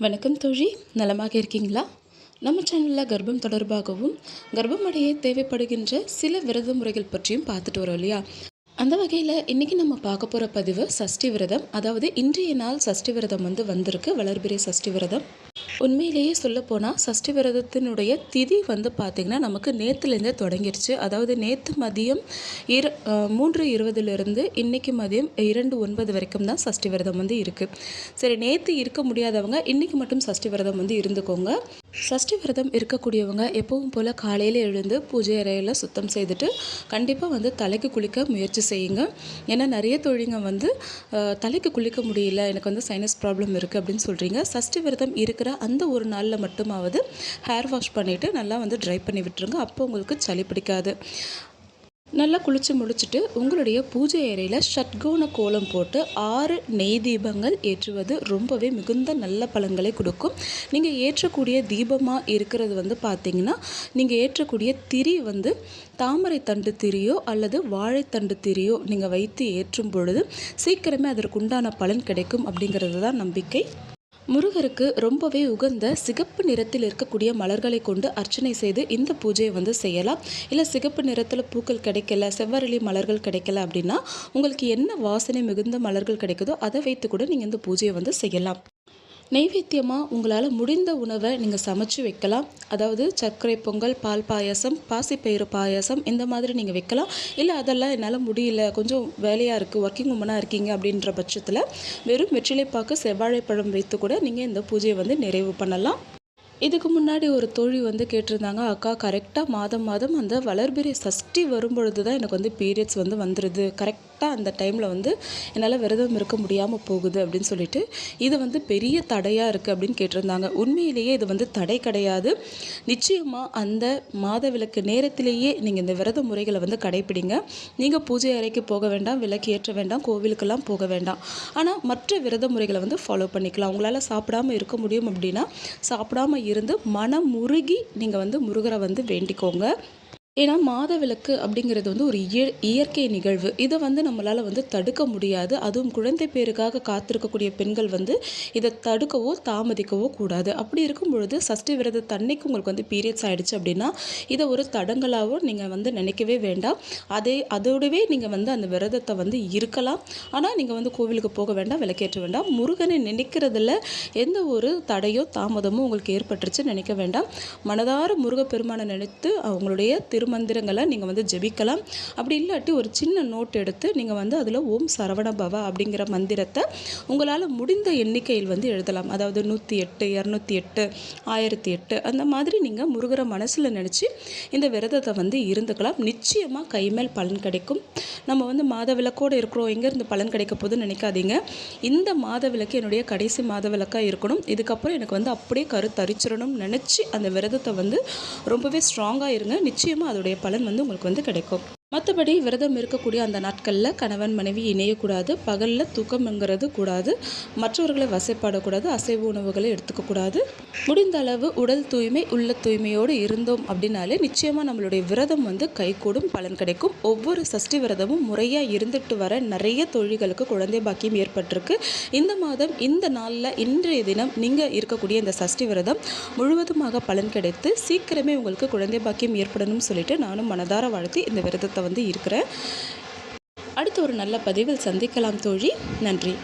வணக்கம் தோழி. நலமாக இருக்கீங்களா? நம்ம சேனலில் கர்ப்பம் தொடர்பாகவும் கர்ப்பம் அடைய தேவைப்படுகின்ற சில விரத முறைகள் பற்றியும் பார்த்துட்டு வரோம் இல்லையா? அந்த வகையில் இன்றைக்கி நம்ம பார்க்க போகிற பதிவு சஷ்டி விரதம். அதாவது இன்றைய நாள் சஷ்டி விரதம் வந்து வந்திருக்கு. வளர்பிறை சஷ்டி விரதம். உண்மையிலேயே சொல்லப்போனால் சஷ்டி விரதத்தினுடைய திதி வந்து பார்த்திங்கன்னா நமக்கு நேற்றுலேருந்தே தொடங்கிருச்சு. அதாவது நேற்று மதியம் இரு மூன்று இருபதுலேருந்து இன்றைக்கி மதியம் இரண்டு ஒன்பது வரைக்கும் தான் சஷ்டி விரதம் வந்து இருக்குது சரி நேற்று இருக்க முடியாதவங்க இன்றைக்கி மட்டும் சஷ்டி விரதம் வந்து இருந்துக்கோங்க. சஷ்டி விரதம் இருக்கக்கூடியவங்க எப்பவும் போல் காலையில் எழுந்து பூஜை அறையில் சுத்தம் செய்துட்டு கண்டிப்பாக வந்து தலைக்கு குளிக்க முயற்சி செய்யுங்க. ஏன்னா நிறைய தொழிலுங்க வந்து தலைக்கு குளிக்க முடியல எனக்கு வந்து சைனஸ் ப்ராப்ளம் இருக்குது அப்படின்னு சொல்கிறீங்க சஷ்டி விரதம் இருக்கிற அந்த ஒரு நாளில் மட்டுமாவது ஹேர் வாஷ் பண்ணிவிட்டு நல்லா வந்து ட்ரை பண்ணி விட்டுருங்க. அப்போ உங்களுக்கு சளி பிடிக்காது. நல்லா குளித்து முடிச்சுட்டு உங்களுடைய பூஜை அறையில் ஷட்கோண கோலம் போட்டு ஆறு நெய் தீபங்கள் ஏற்றுவது ரொம்பவே மிகுந்த நல்ல பலன்களை கொடுக்கும். நீங்கள் ஏற்றக்கூடிய தீபமாக இருக்கிறது வந்து பார்த்தீங்கன்னா நீங்கள் ஏற்றக்கூடிய திரி வந்து தாமரை தண்டு திரியோ அல்லது வாழைத்தண்டு திரியோ நீங்கள் வைத்து ஏற்றும் பொழுது சீக்கிரமே அதற்குண்டான பலன் கிடைக்கும் அப்படிங்கிறது தான் நம்பிக்கை. முருகருக்கு ரொம்பவே உகந்த சிகப்பு நிறத்தில் இருக்கக்கூடிய மலர்களை கொண்டு அர்ச்சனை செய்து இந்த பூஜையை வந்து செய்யலாம். இல்லை சிகப்பு நிறத்தில் பூக்கள் கிடைக்கல செவ்வரளி மலர்கள் கிடைக்கல அப்படின்னா உங்களுக்கு என்ன வாசனை மிகுந்த மலர்கள் கிடைக்குதோ அதை வைத்து கூட நீங்கள் இந்த பூஜையை வந்து செய்யலாம். நெய்வேத்தியமாக உங்களால் முடிந்த உணவை நீங்கள் சமைச்சு வைக்கலாம். அதாவது சர்க்கரை பொங்கல் பால் பாயாசம் பாசிப்பயிறு பாயாசம் இந்த மாதிரி நீங்கள் வைக்கலாம். இல்லை அதெல்லாம் என்னால் முடியல கொஞ்சம் வேலையாக இருக்குது ஒர்க்கிங் உமனாக இருக்கீங்க அப்படின்ற பட்சத்தில் வெறும் வெற்றிலைப்பாக்கு செவ்வாழைப்பழம் வைத்து கூட நீங்கள் இந்த பூஜையை வந்து நிறைவு பண்ணலாம். இதுக்கு முன்னாடி ஒரு தோழி வந்து கேட்டிருந்தாங்க அக்கா கரெக்டாக மாதம் மாதம் அந்த வளர்பிறை சஷ்டி வரும்பொழுது தான் எனக்கு வந்து பீரியட்ஸ் வந்து வந்துடுது கரெக்ட் கரெக்டாக அந்த டைமில் வந்து என்னால் விரதம் இருக்க முடியாமல் போகுது அப்படின்னு சொல்லிட்டு இது வந்து பெரிய தடையாக இருக்குது அப்படின்னு கேட்டிருந்தாங்க. உண்மையிலேயே இது வந்து தடை கிடையாது. நிச்சயமாக அந்த மாதவிலக்கு நேரத்திலேயே நீங்கள் இந்த விரத முறைகளை வந்து கடைப்பிடிங்க. நீங்கள் பூஜை அறைக்கு போக வேண்டாம் விளக்கு ஏற்ற வேண்டாம் கோவிலுக்கெல்லாம் போக வேண்டாம். ஆனால் மற்ற விரத முறைகளை வந்து ஃபாலோ பண்ணிக்கலாம். உங்களால் சாப்பிடாம இருக்க முடியும் அப்படின்னா சாப்பிடாம இருந்து மனம் முருகி நீங்கள் வந்து முருகரை வந்து வேண்டிக்கோங்க. ஏன்னா மாதவிலக்கு அப்படிங்கிறது வந்து ஒரு இய இயற்கை நிகழ்வு. இதை வந்து நம்மளால் வந்து தடுக்க முடியாது. அதுவும் குழந்தை பேருக்காக காத்திருக்கக்கூடிய பெண்கள் வந்து இதை தடுக்கவோ தாமதிக்கவோ கூடாது. அப்படி இருக்கும் பொழுது சஷ்டி விரத தன்னைக்கு உங்களுக்கு வந்து பீரியட்ஸ் ஆகிடுச்சு அப்படின்னா இதை ஒரு தடங்களாகவும் நீங்கள் வந்து நினைக்கவே வேண்டாம். அதே அதோடவே நீங்கள் வந்து அந்த விரதத்தை வந்து இருக்கலாம். ஆனால் நீங்கள் வந்து கோவிலுக்கு போக வேண்டாம் விளக்கேற்ற வேண்டாம். முருகனை நினைக்கிறதுல எந்த ஒரு தடையோ தாமதமோ உங்களுக்கு ஏற்பட்டுருச்சு நினைக்க வேண்டாம். மனதார முருகப்பெருமானை நினைத்து அவங்களுடைய திரு திருமந்திரங்களை நீங்கள் வந்து ஜெபிக்கலாம். அப்படி இல்லாட்டி ஒரு சின்ன நோட் எடுத்து நீங்கள் வந்து அதில் ஓம் சரவண பவ அப்படிங்கிற மந்திரத்தை உங்களால் முடிந்த எண்ணிக்கையில் வந்து எழுதலாம். அதாவது நூற்றி எட்டு இரநூத்தி எட்டு ஆயிரத்தி எட்டு அந்த மாதிரி நீங்கள் முருகரை மனசில் நினச்சி இந்த விரதத்தை வந்து இருந்துக்கலாம். நிச்சயமாக கைமேல் பலன் கிடைக்கும். நம்ம வந்து மாதவிலக்கோடு இருக்கிறோம். எங்கேருந்து பலன் கிடைக்க போகுதுன்னு நினைக்காதீங்க. இந்த மாதவிலக்கு என்னுடைய கடைசி மாதவிலக்காக இருக்கணும். இதுக்கப்புறம் எனக்கு வந்து அப்படியே கருத்தரிச்சிடணும்னு நினச்சி அந்த விரதத்தை வந்து ரொம்பவே ஸ்ட்ராங்காக இருங்க. நிச்சயமாக அதோடைய பலன் வந்து உங்களுக்கு வந்து கிடைக்கும். மற்றபடி விரதம் இருக்கக்கூடிய அந்த நாட்களில் கணவன் மனைவி இணையக்கூடாது பகலில் தூக்கம்ங்கிறது கூடாது மற்றவர்களை வசைப்பாடக்கூடாது அசைவ உணவுகளை எடுத்துக்கக்கூடாது. முடிந்த அளவு உடல் தூய்மை உள்ள தூய்மையோடு இருந்தோம் அப்படின்னாலே நிச்சயமாக நம்மளுடைய விரதம் வந்து கைகூடும் பலன் கிடைக்கும். ஒவ்வொரு சஷ்டி விரதமும் முறையாக இருந்துட்டு வர நிறைய தொழில்களுக்கு குழந்தை பாக்கியம் ஏற்பட்டிருக்கு. இந்த மாதம் இந்த நாளில் இன்றைய தினம் நீங்கள் இருக்கக்கூடிய இந்த சஷ்டி விரதம் முழுவதுமாக பலன் கிடைத்து சீக்கிரமே உங்களுக்கு குழந்தை பாக்கியம் ஏற்படணும்னு சொல்லிட்டு நானும் மனதார வாழ்த்தி இந்த விரதத்தை வந்து இருக்கிறேன். அடுத்து ஒரு நல்ல பதிவில் சந்திக்கலாம் தோழி. நன்றி.